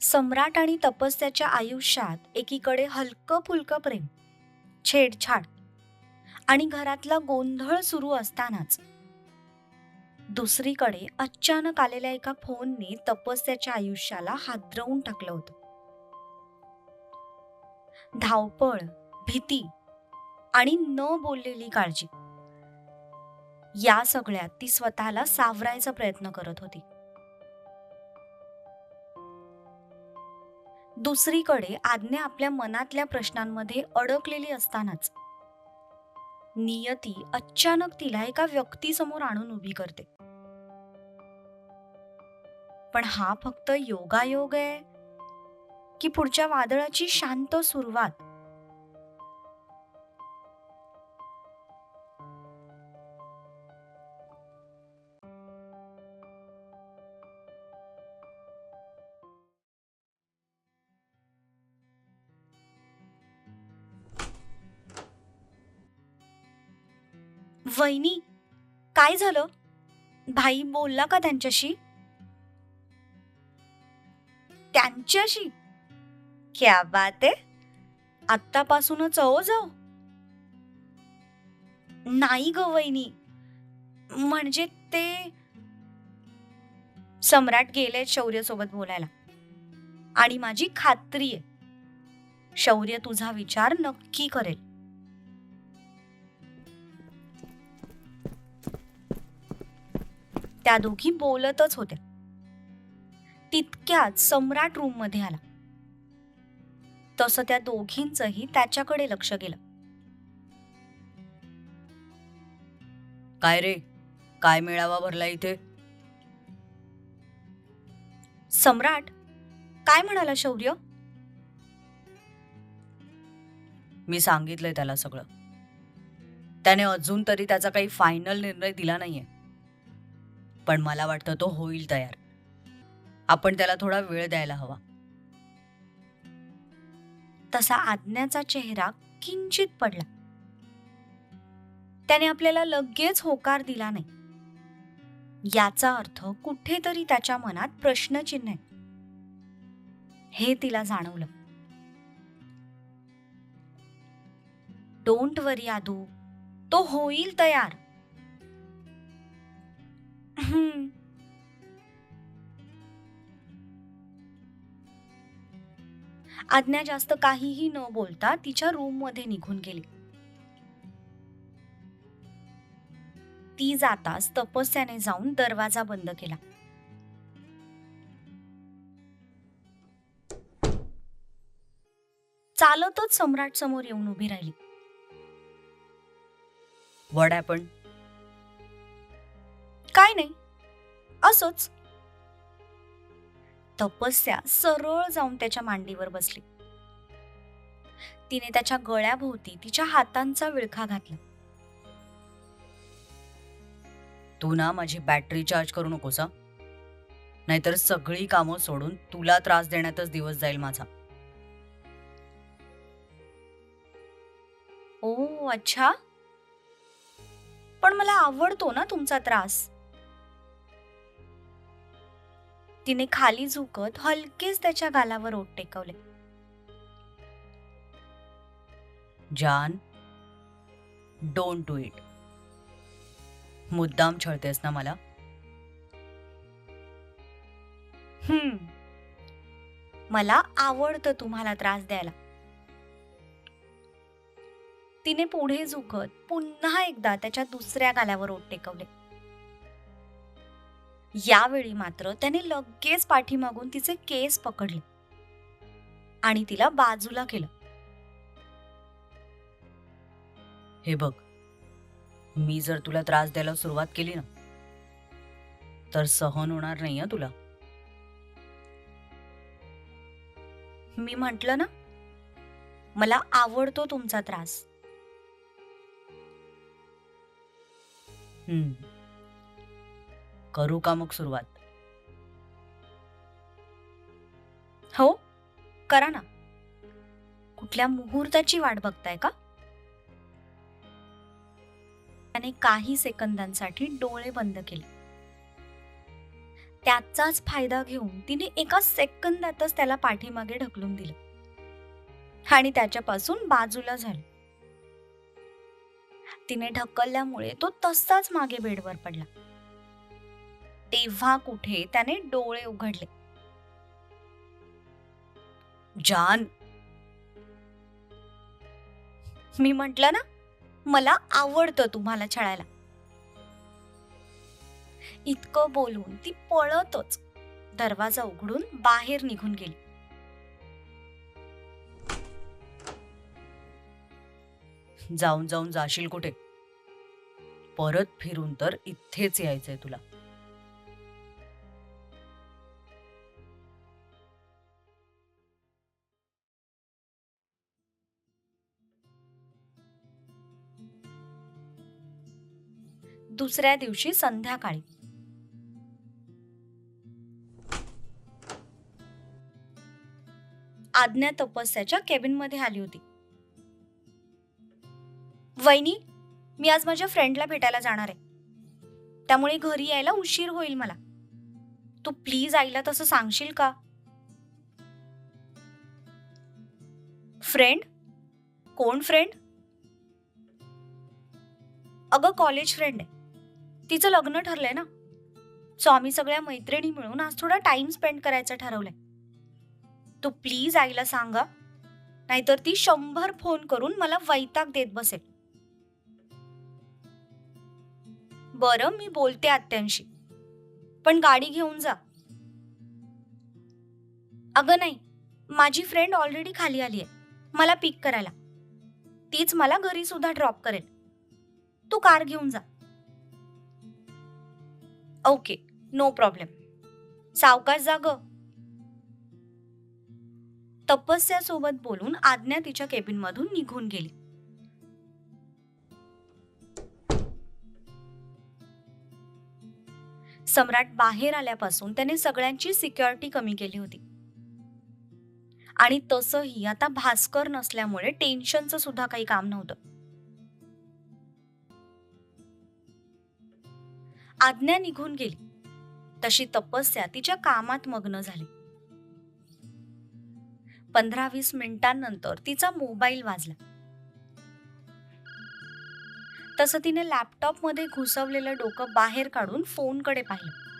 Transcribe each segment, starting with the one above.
सम्राट आणि तपस्याच्या आयुष्यात एकीकडे हलकं फुलकं प्रेम छेडछाड आणि घरातला गोंधळ सुरू असतानाच दुसरीकडे अचानक आलेल्या एका फोनने तपस्याच्या आयुष्याला हादरवून टाकलं होतं. धावपळ भीती आणि न बोललेली काळजी या सगळ्यात ती स्वतःला सावरायचा प्रयत्न करत होती. दुसरीकडे आज्ञा आपल्या मनातल्या प्रश्नांमध्ये अडकलेली असतानाच. नियती अचानक तिला एका व्यक्तीसमोर आणून उभी करते. पण हा फक्त योगायोग आहे की पुढच्या वादळाची शांत सुरुवात वहिनी काय झालं? भाई बोलला का त्यांच्याशी? त्यांच्याशी? क्या बात आहे आत्तापासूनच अहो जाऊ नाही ग वहिनी. म्हणजे ते सम्राट गेले शौर्य सोबत बोलायला. आणि माझी खात्री आहे. शौर्य तुझा विचार नक्की करेल. त्या दोघी बोलतच होत्या. तितक्यात सम्राट रूममध्ये आला. तसं त्या दोघींचही त्याच्याकडे लक्ष गेलं. काय रे? काय मेळावा भरला इथे? सम्राट काय म्हणाला शौर्य? मी सांगितलंय त्याला सगळं. त्याने अजून तरी त्याचा काही फायनल निर्णय दिला नाहीये. पण मला वाटतं तो होईल तयार. आपण त्याला थोडा वेळ द्यायला हवा. तसा आज्ञाचा चेहरा किंचित पडला. त्याने आपल्याला लगेच होकार दिला नाही. याचा अर्थ कुठेतरी त्याच्या मनात प्रश्नचिन्ह आहे. हे तिला जाणवलं. Don't worry Adu. तो होईल तयार. आज्ञा जास्त काहीही न बोलता तिच्या रूममध्ये निघून गेली. ती जाताच तपस्याने जाऊन दरवाजा बंद केला. चालतच सम्राट समोर येऊन उभी राहिली. वड आपण काय नाही. असंच. तपस्या सरळ जाऊन त्याच्या मांडीवर बसली. तिने त्याच्या गळ्याभोवती तिच्या हातांचा विळखा घातला. तू ना माझी बॅटरी चार्ज करू नकोस? नाहीतर सगळी कामं सोडून तुला त्रास देण्यातच दिवस जाईल माझा. ओ अच्छा. पण मला आवडतो ना तुमचा त्रास. तिने खाली झुकत हलकेच त्याच्या गालावर ओठ टेकवले. जान डोंट डू इट मुद्दाम छळतेस ना मला? हम्म. मला आवडतं तुम्हाला त्रास द्यायला. तिने पुढे झुकत पुन्हा एकदा त्याच्या दुसऱ्या गालावर ओठ टेकवले. यावेळी मात्र त्याने लगेच पाठीमागून तिचे केस पकडले. आणि तिला बाजूला केलं. हे बघ मी जर तुला त्रास द्यायला सुरुवात केली ना तर सहन होणार नाही तुला. मी म्हंटल ना मला आवडतो तुमचा त्रास. हम्म. करू का मग सुरुवात? हो करा ना. कुठल्या मुहूर्ताची वाट बघताय का? त्याने काही सेकंदांसाठी डोळे बंद केले. त्याचाच फायदा घेऊन तिने एका सेकंदातच त्याला पाठीमागे ढकलून दिलं. आणि त्याच्यापासून बाजूला झालं. तिने ढकलल्यामुळे तो तसाच मागे बेडवर पडला. तेव्हा कुठे त्याने डोळे उघडले. जान. मी म्हंटल ना मला आवडतं तुम्हाला छळायला. इतकं बोलून ती पळतच दरवाजा उघडून बाहेर निघून गेली. जाऊन जाऊन जाशील कुठे? परत फिरून तर इथेच यायचंय तुला. दुसऱ्या दिवशी संध्याकाळी. आज्ञा तपस्याच्या केबिनमध्ये आली होती. वहिनी मी आज माझ्या फ्रेंडला भेटायला जाणार आहे. त्यामुळे घरी यायला उशीर होईल मला. तू प्लीज आईला तसं सांगशील का? फ्रेंड कोण फ्रेंड अगं कॉलेज फ्रेंड आहे. तिचं लग्न ठरलंय ना. सो आम्ही सगळ्या मैत्रिणी मिळून आज थोडा टाइम स्पेंड करायचं ठरवलंय. तू प्लीज आईला सांगा नाहीतर ती शंभर फोन करून मला वैताग देत बसेल. बरं मी बोलते आत्यांशी. पण गाडी घेऊन जा. अगं नाही माझी फ्रेंड ऑलरेडी खाली आली आहे मला पिक करायला. तीच मला घरी सुद्धा ड्रॉप करेल. तू कार घेऊन जा. Okay no problem. सावकाश जाग तपस्यासोबत बोलून आज्ञा तिच्या केबिनमधून निघून गेली. सम्राट बाहेर आल्यापासून त्याने सगळ्यांची सिक्युरिटी कमी केली होती. आणि तसंही आता भास्कर नसल्यामुळे टेन्शनचं सुद्धा काही काम नव्हतं. आज्ञा निघून गेली. तशी तपस्या तिच्या कामात मग्न झाली. पंधरा वीस मिनिटांनंतर तिचा मोबाईल वाजला. तसं तिने लॅपटॉपमध्ये घुसवलेलं डोकं बाहेर काढून फोनकडे पाहिलं.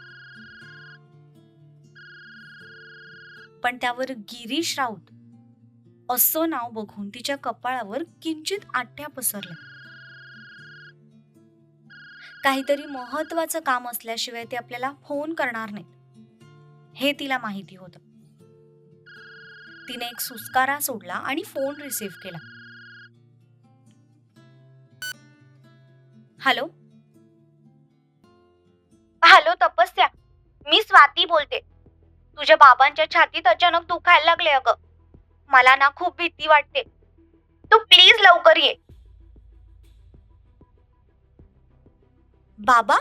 पण त्यावर गिरीश राऊत असं नाव बघून तिच्या कपाळावर किंचित आठ्या पसरल्या. काहीतरी महत्वाचं काम असल्याशिवाय ते आपल्याला फोन करणार नाहीत. हे तिला माहिती होतं. तिने एक सुस्कारा सोडला आणि फोन रिसीव्ह केला. Hello hello Tapasya. मी स्वाती बोलते. तुझ्या बाबांच्या छातीत अचानक दुखायला लागले अगं. मला ना खूप भीती वाटते. तू प्लीज लवकर ये. बाबा?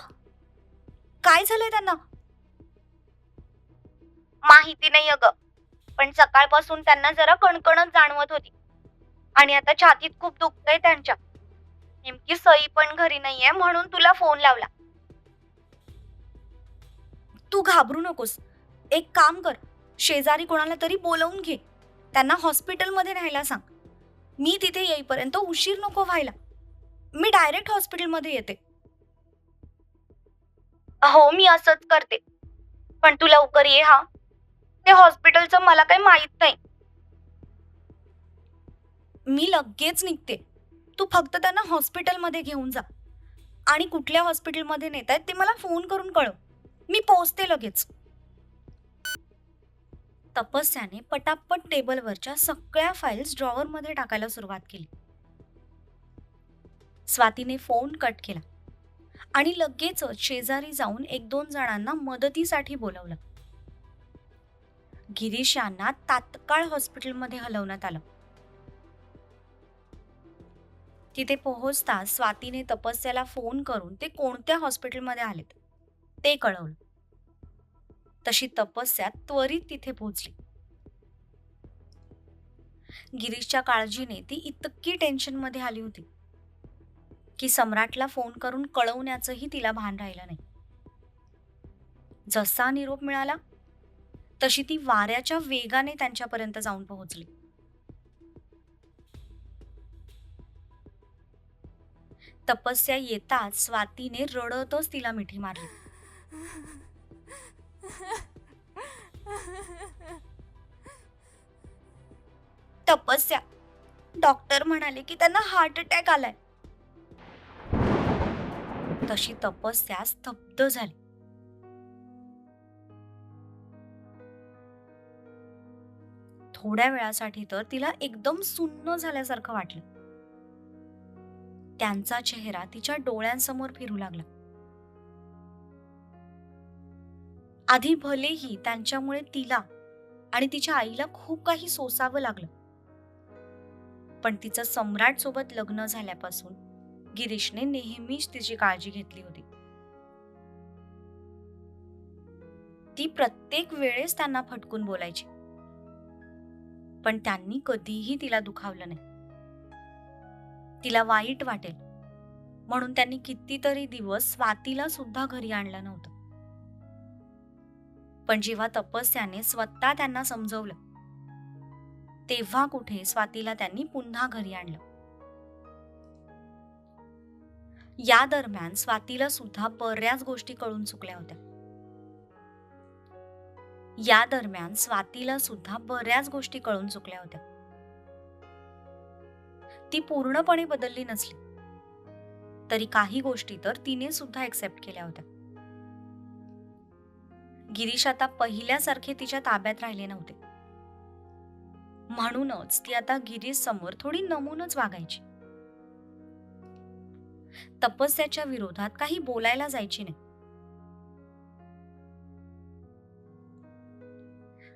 काय झालंय त्यांना? माहिती नाही अगं. पण सकाळपासून त्यांना जरा कणकणच जाणवत होती. आणि आता छातीत खूप दुखतंय त्यांच्या. नेमकी सई पण घरी नाहीये म्हणून तुला फोन लावला. तू घाबरू नकोस. एक काम कर. शेजारी कोणाला तरी बोलवून घे. त्यांना हॉस्पिटलमध्ये न्यायला सांग. मी तिथे येईपर्यंत उशीर नको व्हायला. मी डायरेक्ट हॉस्पिटलमध्ये येते. हो मी असंच करते. पण तू लवकर ये हा. ते हॉस्पिटलचं मला काही माहीत नाही. मी लगेच निघते. तू फक्त त्यांना हॉस्पिटलमध्ये घेऊन जा. आणि कुठल्या हॉस्पिटलमध्ये नेत आहेत ते मला फोन करून कळव. मी पोहोचते लगेच. तपस्याने पटापट टेबलवरच्या सगळ्या फाईल्स ड्रॉवरमध्ये टाकायला सुरुवात केली. स्वातीने फोन कट केला. आणि लगेचच शेजारी जाऊन एक दोन जणांना मदतीसाठी बोलवलं. गिरीश यांना तात्काळ हॉस्पिटलमध्ये हलवण्यात आलं. तिथे पोहोचता स्वातीने तपस्याला फोन करून ते कोणत्या हॉस्पिटलमध्ये आलेत ते कळवलं. तशी तपस्या त्वरित तिथे पोहोचली. गिरीशच्या काळजीने ती इतकी टेन्शनमध्ये आली होती. की सम्राटला फोन करून कळवण्याचंही तिला भान राहिलं नाही. जसा निरोप मिळाला तशी ती वाऱ्याच्या वेगाने त्यांच्यापर्यंत जाऊन पोहोचली. तपस्या येताच स्वातीने रडतच तिला मिठी मारली. तपस्या. डॉक्टर म्हणाले की त्यांना हार्ट अटॅक आलाय. तशी तपस्या स्तब्ध झाली. थोड्या वेळासाठी तर तिला एकदम सुन्न झाल्यासारखं वाटलं. त्यांचा चेहरा तिच्या डोळ्यांसमोर फिरू लागला. आधी भलेही त्यांच्यामुळे तिला आणि तिच्या आईला खूप काही सोसावं लागलं. पण तिचं सम्राट सोबत लग्न झाल्यापासून गिरीशने नेहमीच तिची काळजी घेतली होती. ती प्रत्येक वेळेस त्यांना फटकून बोलायची. पण त्यांनी कधीही तिला दुखावलं नाही. तिला वाईट वाटेल. म्हणून त्यांनी कितीतरी दिवस स्वातीला सुद्धा घरी आणलं नव्हतं. पण जेव्हा तपस्याने स्वतः त्यांना समजवलं तेव्हा कुठे स्वातीला त्यांनी पुन्हा घरी आणलं. या दरम्यान स्वातीला सुद्धा बऱ्याच गोष्टी कळून चुकल्या होत्या. या दरम्यान स्वातीला सुद्धा बऱ्याच गोष्टी कळून चुकल्या होत्या. ती पूर्णपणे बदलली नसली. तरी काही गोष्टी तर तिने सुद्धा एक्सेप्ट केल्या होत्या. गिरीश आता पहिल्यासारखे तिच्या ताब्यात राहिले नव्हते. म्हणूनच ती आता गिरीश समोर थोडी नमूनच वागायची. तपस्याच्या विरोधात काही बोलायला जायची नाही.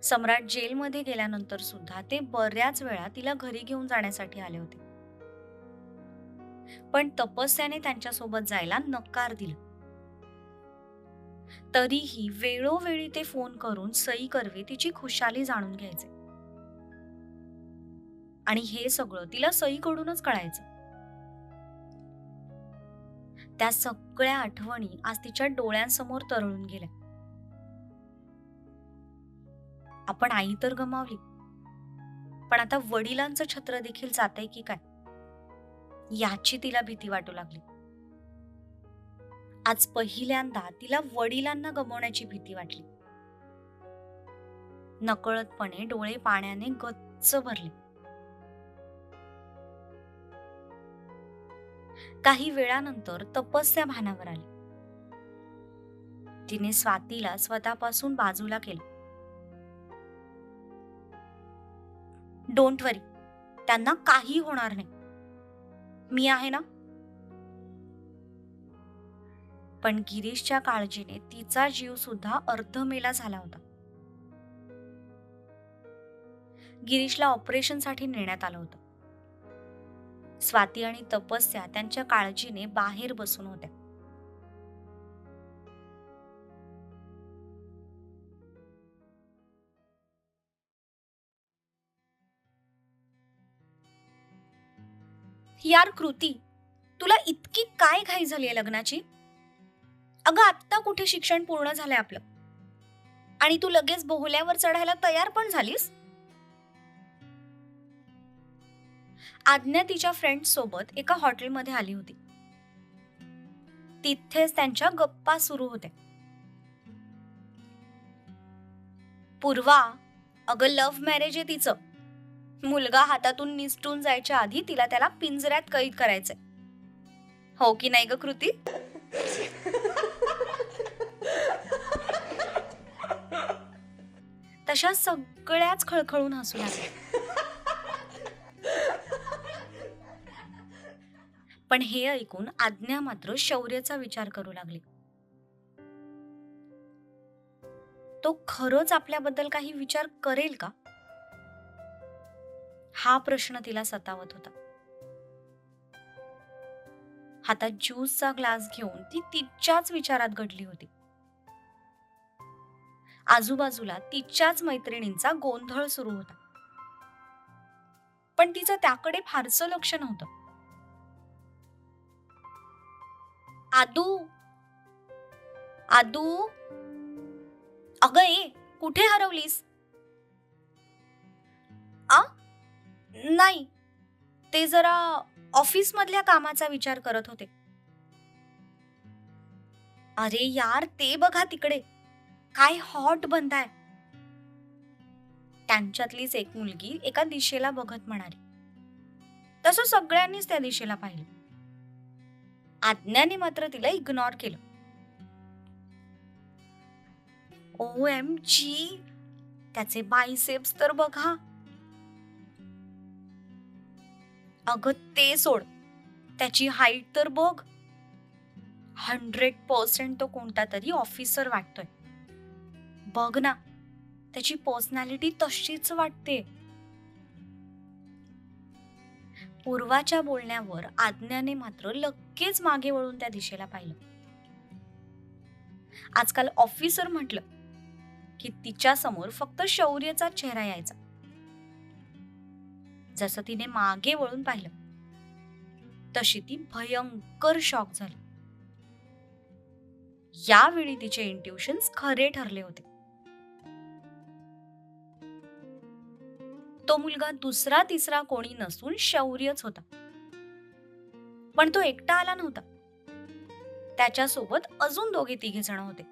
सम्राट जेलमध्ये गेल्यानंतर सुद्धा ते बऱ्याच वेळा तिला घरी घेऊन जाण्यासाठी आले होते. पण तपस्याने त्यांच्यासोबत जायला नकार दिला. तरीही वेळोवेळी ते फोन करून सई कर्वे तिची खुशाली जाणून घ्यायचे. आणि हे सगळं तिला सईकडूनच कळायचं. त्या सगळ्या आठवणी आज तिच्या डोळ्यांसमोर तरळून गेल्या. आपण आई तर गमावली. पण आता वडिलांचं छत्र देखील जातय की काय? याची तिला भीती वाटू लागली. आज पहिल्यांदा तिला वडिलांना गमवण्याची भीती वाटली. नकळतपणे डोळे पाण्याने गच्च भरले. काही वेळानंतर तपस्या भानावर आली. तिने स्वातीला स्वतःपासून बाजूला केलं. डोंट वरी त्यांना काही होणार नाही. मी आहे ना? पण गिरीशच्या काळजीने तिचा जीव सुद्धा अर्धमेला झाला होता. गिरीशला ऑपरेशनसाठी नेण्यात आलं होतं. स्वाती आणि तपस्या त्यांच्या काळजीने बाहेर बसून होत्या. यार कृती तुला इतकी काय घाई झाली आहे लग्नाची? अगं आत्ता कुठे शिक्षण पूर्ण झालंय आपलं? आणि तू लगेच बोहल्यावर चढायला तयार पण झालीस? आज्ञा तिच्या फ्रेंडसोबत एका हॉटेलमध्ये आली होती. तिथेच त्यांच्या गप्पा सुरू होत्या. पूर्वा अगं लव्ह मॅरेज आहे तिचं. मुलगा हातातून निसटून जायच्या आधी तिला त्याला पिंजऱ्यात कैद करायचंय. हो की नाही ग कृती? तशा सगळ्याच खळखळून हसू लागल्या. पण हे ऐकून आज्ञा मात्र शौर्याचा विचार करू लागली. तो खरंच आपल्याबद्दल काही विचार करेल का? हा प्रश्न तिला सतावत होता. हातात ज्यूसचा ग्लास घेऊन ती तिच्याच विचारात घडली होती. आजूबाजूला तिच्याच मैत्रिणींचा गोंधळ सुरू होता. पण तिचं त्याकडे फारसं लक्ष नव्हतं. आदू. आदू. अगं ए कुठे हरवलीस? आ? नाही. ते जरा ऑफिस मधल्या कामाचा विचार करत होते. अरे यार ते बघा तिकडे. काय हॉट बनताय त्यांच्यातलीच एक मुलगी एका दिशेला बघत म्हणाली. तसं सगळ्यांनीच त्या दिशेला पाहिलं. आज्ञाने मात्र तिला इग्नोर केलं. ओ एम जी त्याचे बायसेप्स तर बघा. अगं ते सोड. त्याची हाईट तर बघ. हंड्रेड पर्सेंट तो कोणता तरी ऑफिसर वाटतोय. बघ ना त्याची पर्सनॅलिटी तशीच वाटते. पूर्वाच्या बोलण्यावर आज्ञाने मात्र लगेच मागे वळून त्या दिशेला पाहिलं. आजकाल ऑफिसर म्हटलं की तिच्या समोर फक्त शौर्यचा चेहरा यायचा. जसं तिने मागे वळून पाहिलं तशी ती भयंकर शॉक झाली. यावेळी तिचे इंट्युशन्स खरे ठरले होते. तो मुलगा दुसरा तिसरा कोणी नसून शौर्यच होता. पण तो एकटा आला नव्हता. त्याच्यासोबत अजून दोघे तिघे जण होते.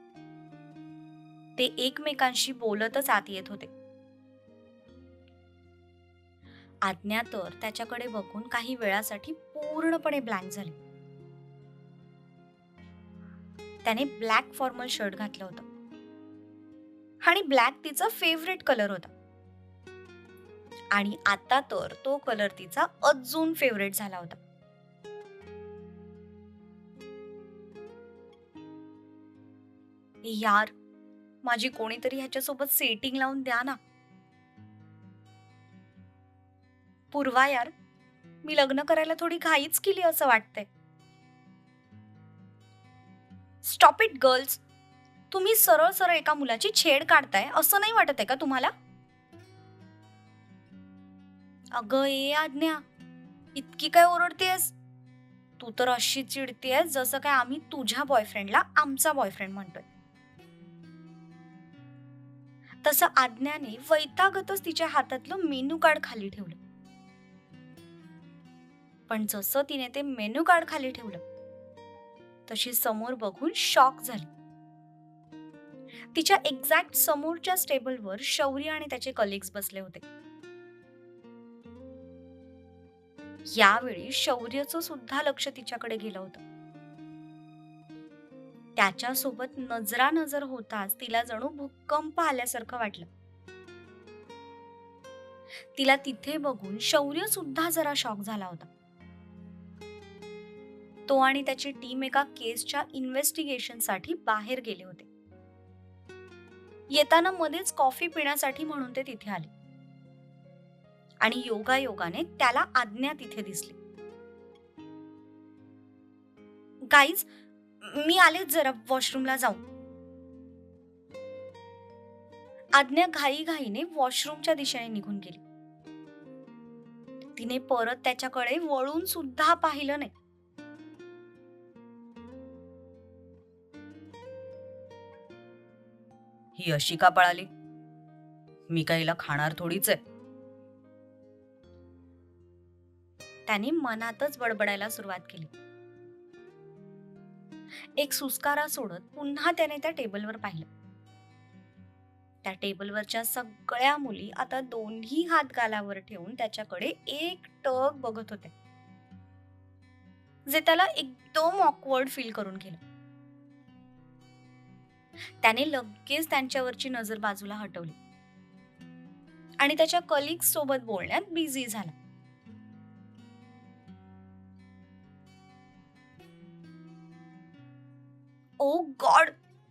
ते एकमेकांशी बोलतच आत येत होते. आज्ञा तर त्याच्याकडे बघून काही वेळासाठी पूर्णपणे ब्लँक झाली. त्याने ब्लॅक फॉर्मल शर्ट घातलं होतं. आणि ब्लॅक तिचा फेवरेट कलर होता. आणि आता तर तो कलर तिचा अजून फेवरेट झाला होता. यार माझी कोणीतरी ह्याच्यासोबत सेटिंग लावून द्या ना. पूर्वा यार मी लग्न करायला थोडी घाईच केली असं वाटतंय. स्टॉप इट गर्ल्स तुम्ही सरळ सरळ एका मुलाची छेड काढताय असं नाही वाटत आहे का तुम्हाला? अगं ए आज्ञा. इतकी काय ओरडतेस तू तर अशी चिडतेस जसं काय आम्ही तुझ्या बॉयफ्रेंडला आमचा बॉयफ्रेंड म्हणतोय. तसं आज्ञाने वैतागतच तिच्या हातातलं मेनू कार्ड खाली ठेवलं. पण जसं तिने ते मेनू कार्ड खाली ठेवलं तशी समोर बघून शॉक झाली. तिच्या एक्झॅक्ट समोरच्या टेबलवर शौर्य आणि त्याचे कलिग्स बसले होते. यावेळी शौर्यचं सुद्धा लक्ष तिच्याकडे गेलं होतं. त्याच्यासोबत नजरा नजर होताच तिला जणू भूकंप आल्यासारखं वाटलं. तिला तिथे बघून शौर्य सुद्धा जरा शॉक झाला होता. तो आणि त्याची टीम एका केसच्या इन्व्हेस्टिगेशनसाठी बाहेर गेले होते. येताना मध्येच कॉफी पिण्यासाठी म्हणून ते तिथे आले. आणि योगायोगाने त्याला आज्ञा तिथे दिसली. गाईज मी आलेच जरा वॉशरूमला जाऊन. आज्ञा घाई घाईने वॉशरूमच्या दिशेने निघून गेली. तिने परत त्याच्याकडे वळून सुद्धा पाहिलं नाही. ही अशी का पळाली? मी काहीला खाणार थोडीच आहे. त्याने मनातच बडबडायला सुरुवात केली. एक सुस्कारा सोडत पुन्हा त्याने त्या टेबलवर पाहिलं. त्या टेबलवरच्या सगळ्या मुली आता दोन्ही हात गालावर ठेवून त्याच्याकडे एक टक बघत होते जे त्याला एकदम ऑकवर्ड फील करून गेलं. त्याने लगेच त्यांच्यावरची नजर बाजूला हटवली. आणि त्याच्या कलिग्स सोबत बोलण्यात बिझी झाला. ओ गॉड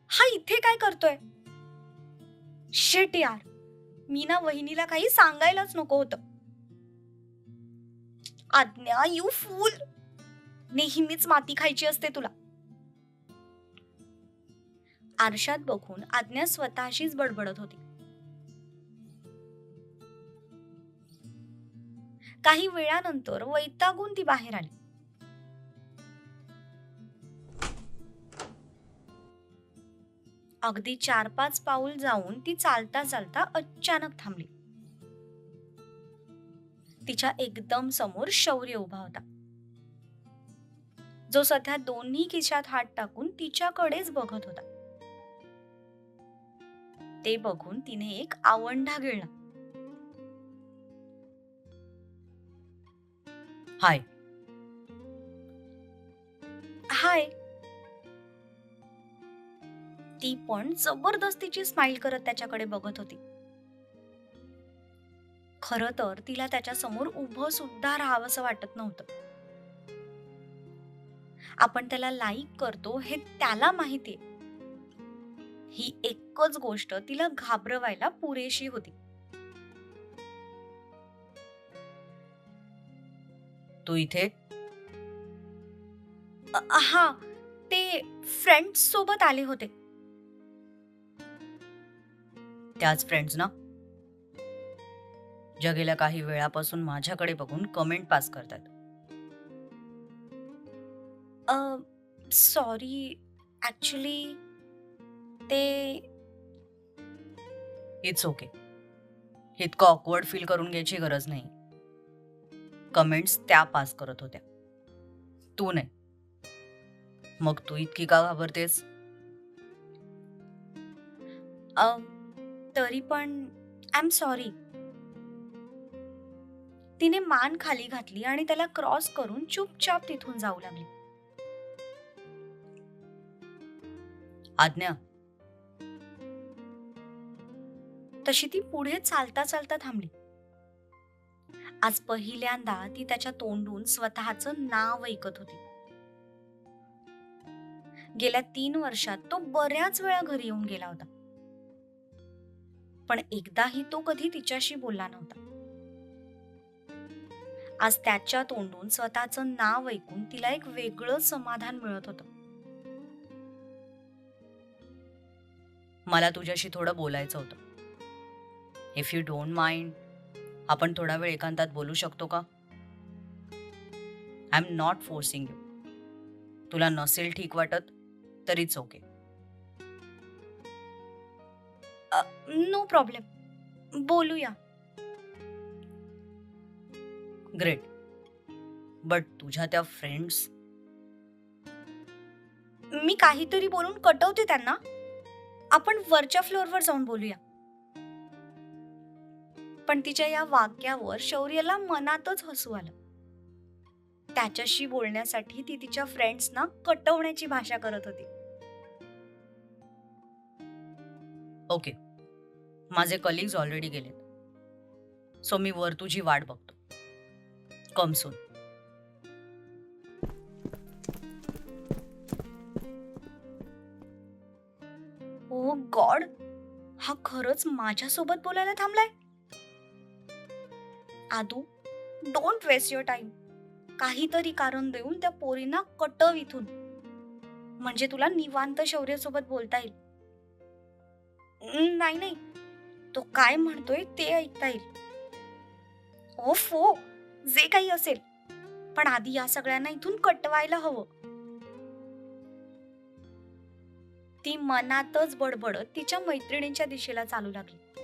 हा इथे काय करतोय? शेट यार मी ना वहिनीला काही सांगायलाच नको होतं. आज्ञा यू फूल नेहमीच माती खायची असते तुला. आरशात बघून आज्ञा स्वतःशीच बडबडत होती. काही वेळानंतर वैतागून ती बाहेर आली. अगदी चार पाच पाऊल जाऊन ती चालता चालता अचानक थांबली. तिच्या एकदम समोर शौर्य उभा होता. जो सध्या दोन्ही खिशात हात टाकून तिच्याकडेच बघत होता. ते बघून तिने एक आवंढा गिळला. हाय. हाय. ती पण जबरदस्तीची स्माइल करत त्याच्याकडे बघत होती. खर तर तिला त्याच्यासमोर उभं सुद्धा राहावंसं वाटत नव्हतं. आपण त्याला लाईक करतो हे त्याला माहितीये. ही एकच गोष्ट तिला घाबरवायला पुरेशी होती. तू इथे? हा ते फ्रेंड्स सोबत आले होते. त्याच फ्रेंड्स ना. ज्या गेल्या काही वेळापासून माझ्याकडे बघून कमेंट पास करतात. सॉरी ॲक्च्युली ते इट्स ओके इतकं ऑकवर्ड फील करून घ्यायची गरज नाही. कमेंट्स त्या पास करत होत्या. तू नाही. मग तू इतकी का घाबरतेस? um, तरी पण आय एम सॉरी तिने मान खाली घातली आणि त्याला क्रॉस करून चुपचाप तिथून जाऊ लागली. आज्ञा. तशी ती पुढे चालता चालता थांबली. आज पहिल्यांदा ती त्याच्या तोंडून स्वतःचं नाव ऐकत होती. गेल्या तीन वर्षात तो बऱ्याच वेळा घरी येऊन गेला होता. पण एकदाही तो कधी तिच्याशी बोलला नव्हता. आज त्याच्या तोंडून स्वतःचं नाव ऐकून तिला एक वेगळं समाधान मिळत होतं. मला तुझ्याशी थोडं बोलायचं होतं. इफ यू डोंट माइंड आपण थोडा वेळ एकांतात बोलू शकतो का? I am not forcing you तुला नसेल ठीक वाटत तरीच ओके नो प्रॉब्लेम. बोलूया. ग्रेट. बट तुझ्या त्या फ्रेंड्स मी काहीतरी बोलून कटवते त्यांना. आपण वरच्या फ्लोअरवर जाऊन बोलूया. पण तिच्या या वाक्यावर शौर्यला मनातच हसू आलं. त्याच्याशी बोलण्यासाठी ती तिच्या फ्रेंड्सना कटवण्याची भाषा करत होती. ओके माझे कलिग्स ऑलरेडी गेलेत. सो मी वर तुझी वाट बघतो. कम सून ओ गॉड हा खरंच माझ्यासोबत बोलायला थांबलाय? Adu don't waste your time काहीतरी कारण देऊन त्या पोरींना कटव इथून. म्हणजे तुला निवांत शौर्यसोबत बोलता येईल. नाही नाही. तो काय म्हणतोय ते ऐकता येईल. ओ फो जे काही असेल. पण आधी या सगळ्यांना इथून कटवायला हवं. ती मनातच बडबडत तिच्या मैत्रिणींच्या दिशेला चालू लागली.